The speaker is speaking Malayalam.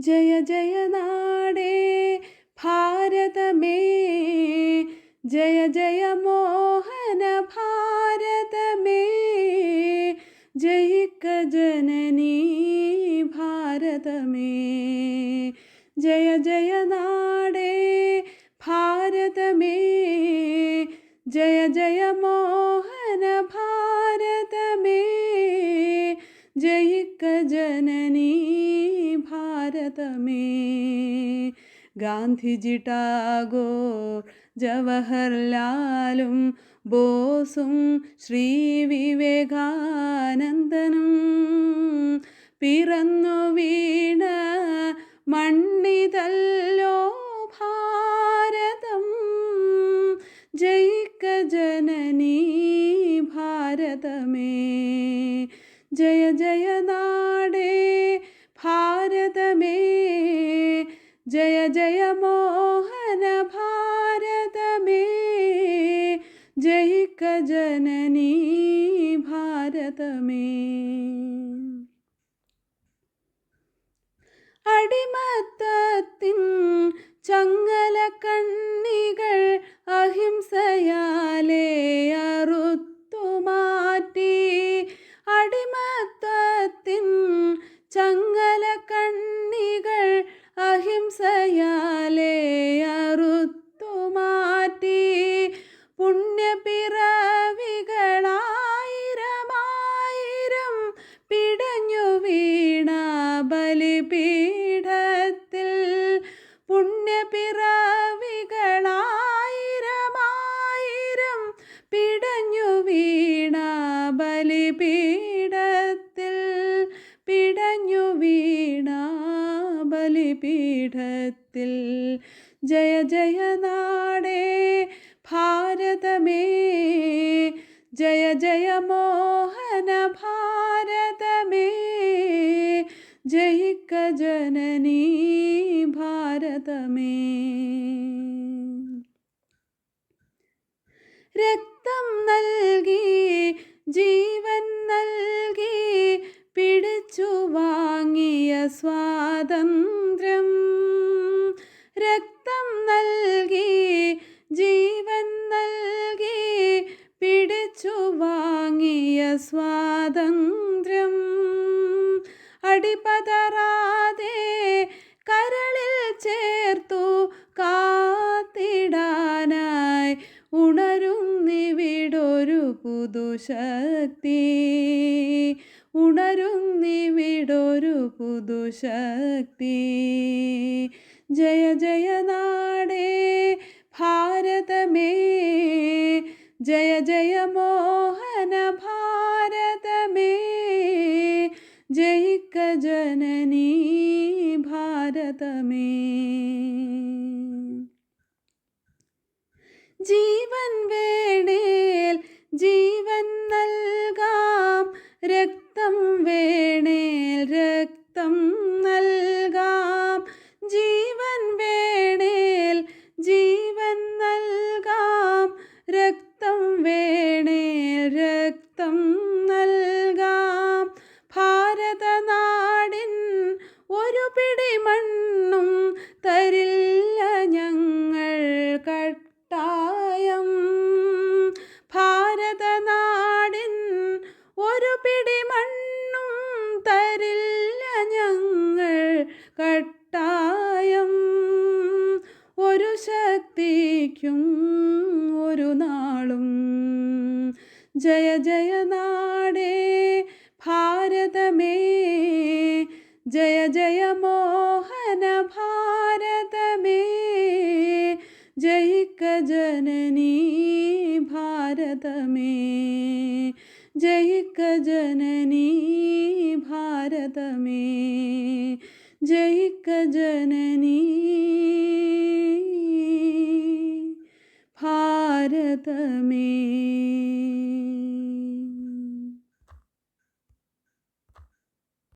ജയ ജയ നാടേ ഭാരതമേ. ജയ ജയ മോഹന ഭാരതമേ. ജയിക്ക ജനനീ ഭാരതമേ. ജയ ജയ നാടേ ഭാരതമേ. ജയ ജയ മോഹന ഭാരതമേ. ജയിക്ക ജനനീ ഗാന്ധിജി ടാഗോർ ജവഹർലാലും ബോസും ശ്രീ വിവേകാനന്ദനും. പിറന്നു വീണ മണ്ണിതല്ലോ ഭാരതം ജയിക്ക ജനനീ ഭാരതമേ. ജയ ജയ ജയ ജയ മോഹന ഭാരതമേ. ജയിക്ക ജനനീ ഭാരതമേ. അടിമത്തത്തിൻ ചങ്ങല കണ്ണികൾ അഹിംസയാലേ ബലിപീഠത്തിൽ പുണ്യപിറവികളായിരമായിരം പിടഞ്ഞു വീണ ബലിപീഠത്തിൽ പിടഞ്ഞു വീണ ബലിപീഠത്തിൽ. ജയ ജയ നാടേ ഭാരതമേ ജയ ജയ മോഹന ഭാരതമേ ജയിക്ക രക്തം നൽകി ജീവൻ നൽകി പിടിച്ചു വാങ്ങിയ സ്വാതന്ത്ര്യം. രക്തം നൽകി ജീവൻ നൽകി പിടിച്ചു വാങ്ങിയ സ്വാതന്ത്ര്യം. അടിപതറാതെ കരളിൽ ചേർത്തു പുതുശക്തി. ഉണരുന്നിവിടൊരു പുതുശക്തി. ജയ ജയ നാടേ ഭാരതമേ. ജയ ജയ മോഹന ഭാരതമേ. ജയിക്ക ജനനീ ഭാരതമേ. ജീവൻ വേണേൽ ജീവൻ കട്ടായം. ഒരു ശക്തിക്കും ഒരു നാളും. ജയ ജയ നാടേ ഭാരതമേ. ജയ ജയ മോഹന ഭാരതമേ. ജയിക്ക ജനനീ ഭാരതമേ. ജയിക്ക ജനനീ ഭാരതമേ. ജയിക്ക ജനനീ. ഭാരതമേ.